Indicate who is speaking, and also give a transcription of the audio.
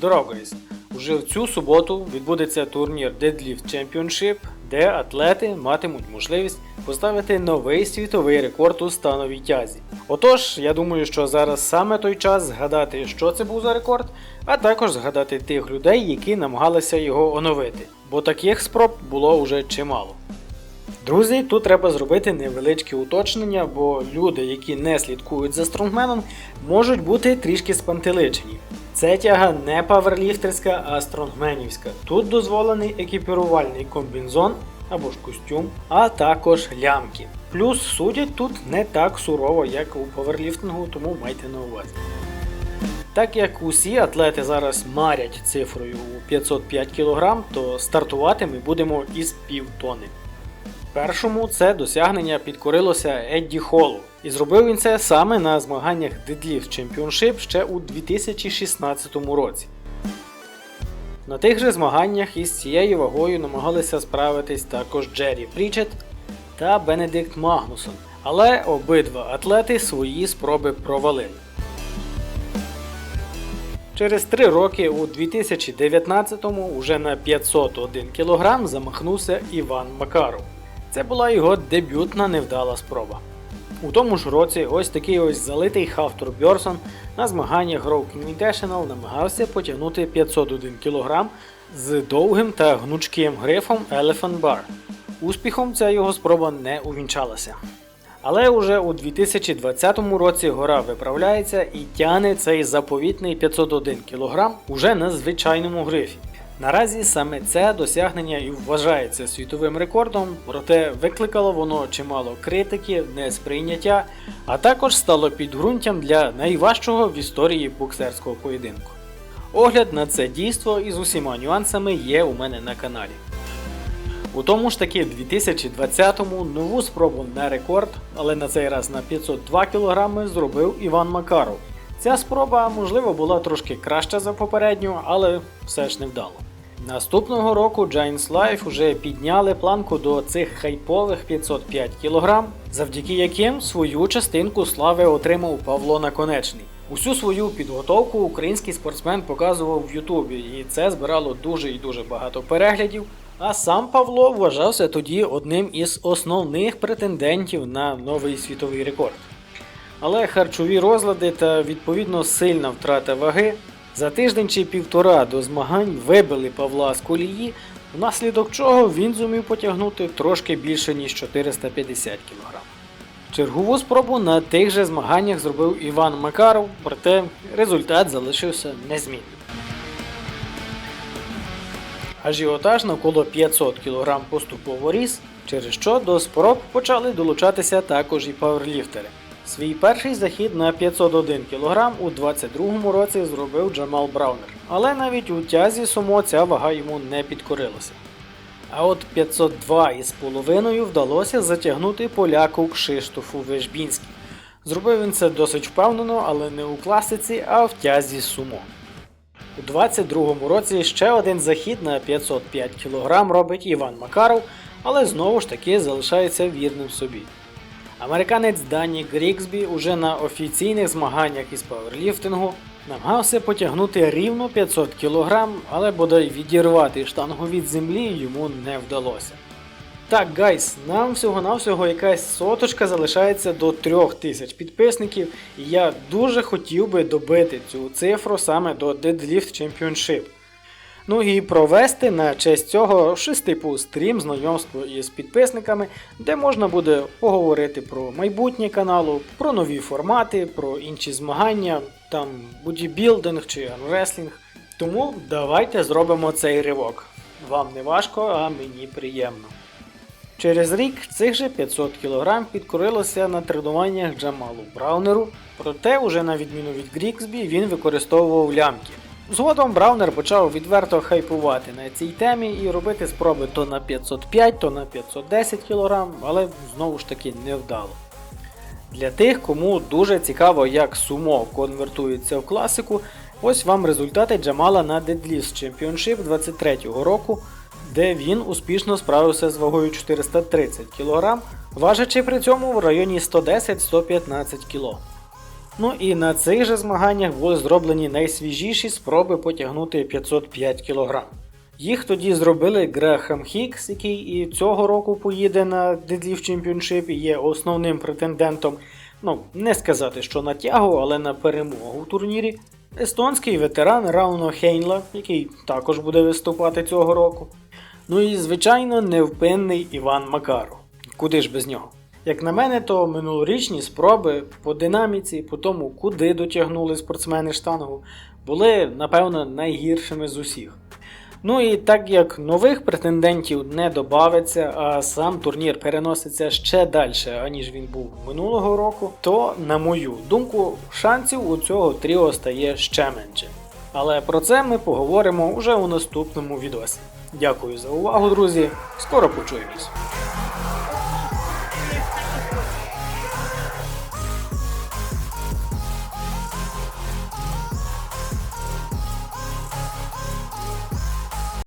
Speaker 1: guys! Уже в цю суботу відбудеться турнір Deadlift Championship, де атлети матимуть можливість поставити новий світовий рекорд у становій тязі. Отож, я думаю, що зараз саме той час згадати, що це був за рекорд, а також згадати тих людей, які намагалися його оновити, бо таких спроб було уже чимало. Друзі, тут треба зробити невеличке уточнення, бо люди, які не слідкують за стронгменом, можуть бути трішки спантеличені. Це тяга не паверліфтерська, а стронгменівська. Тут дозволений екіпірувальний комбінзон або ж костюм, а також лямки. Плюс судять тут не так сурово, як у паверліфтингу, тому майте на увазі. Так як усі атлети зараз марять цифрою у 505 кг, то стартувати ми будемо із півтони. Першому це досягнення підкорилося Едді Холлу, і зробив він це саме на змаганнях Deadlift Championship ще у 2016 році. На тих же змаганнях із цією вагою намагалися справитись також Джері Прічет та Бенедикт Магнусон, але обидва атлети свої спроби провалили. Через три роки у 2019-му уже на 501 кг замахнувся Іван Макаров. Це була його дебютна невдала спроба. У тому ж році ось такий ось залитий Хавтур Бьорсон на змаганнях Grow Invitational намагався потягнути 501 кг з довгим та гнучким грифом Elephant Bar. Успіхом ця його спроба не увінчалася. Але уже у 2020 році гора виправляється і тягне цей заповітний 501 кг уже на звичайному грифі. Наразі саме це досягнення і вважається світовим рекордом, проте викликало воно чимало критики, несприйняття, а також стало підґрунтям для найважчого в історії боксерського поєдинку. Огляд на це дійство із усіма нюансами є у мене на каналі. У тому ж таки 2020-му нову спробу на рекорд, але на цей раз на 502 кг зробив Іван Макаров. Ця спроба, можливо, була трошки краща за попередню, але все ж не вдало. Наступного року Giants Life уже підняли планку до цих хайпових 505 кг, завдяки яким свою частинку слави отримав Павло Наконечний. Усю свою підготовку український спортсмен показував в Ютубі, і це збирало дуже і дуже багато переглядів. А сам Павло вважався тоді одним із основних претендентів на новий світовий рекорд. Але харчові розлади та відповідно сильна втрата ваги за тиждень чи півтора до змагань вибили Павла з колії, внаслідок чого він зумів потягнути трошки більше ніж 450 кг. Чергову спробу на тих же змаганнях зробив Іван Макаров, проте результат залишився незмінним. Ажіотаж навколо 500 кг поступово ріс, через що до спроб почали долучатися також і паверліфтери. Свій перший захід на 501 кг у 22-му році зробив Джамал Браунер, але навіть у тязі сумо ця вага йому не підкорилася. А от 502 із половиною вдалося затягнути поляку Кшиштофу Вежбінський. Зробив він це досить впевнено, але не у класиці, а в тязі сумо. У 22-му році ще один захід на 505 кг робить Іван Макаров, але знову ж таки залишається вірним собі. Американець Дані Гріксбі уже на офіційних змаганнях із паверліфтингу намагався потягнути рівно 500 кг, але бодай відірвати штангу від землі йому не вдалося. Так, гайс, нам всього-навсього якась соточка залишається до 3000 підписників, і я дуже хотів би добити цю цифру саме до Deadlift Championship. Ну і провести на честь цього щось типу стрім знайомство із підписниками, де можна буде поговорити про майбутнє каналу, про нові формати, про інші змагання, там бодібілдинг чи армреслінг. Тому давайте зробимо цей ривок. Вам не важко, а мені приємно. Через рік цих же 500 кг підкорилося на тренуваннях Джамалу Браунеру, проте, уже на відміну від Гріксбі, він використовував лямки. Згодом Браунер почав відверто хайпувати на цій темі і робити спроби то на 505, то на 510 кг, але знову ж таки невдало. Для тих, кому дуже цікаво, як сумо конвертується в класику, ось вам результати Джамала на Deadlift Championship 23-го року, де він успішно справився з вагою 430 кг, важачи при цьому в районі 110-115 кг. Ну і на цих же змаганнях були зроблені найсвіжіші спроби потягнути 505 кг. Їх тоді зробили Грехам Хікс, який і цього року поїде на Deadlift Championship і є основним претендентом. Ну, не сказати, що на тягу, але на перемогу в турнірі. Естонський ветеран Рауно Хейнла, який також буде виступати цього року. Ну і, звичайно, невпинний Іван Макаров. Куди ж без нього? Як на мене, то минулорічні спроби по динаміці, по тому, куди дотягнули спортсмени штангу, були, напевно, найгіршими з усіх. Ну і так як нових претендентів не добавиться, а сам турнір переноситься ще далі, аніж він був минулого року, то, на мою думку, шансів у цього тріо стає ще менше. Але про це ми поговоримо уже у наступному відосі. Дякую за увагу, друзі. Скоро почуємось.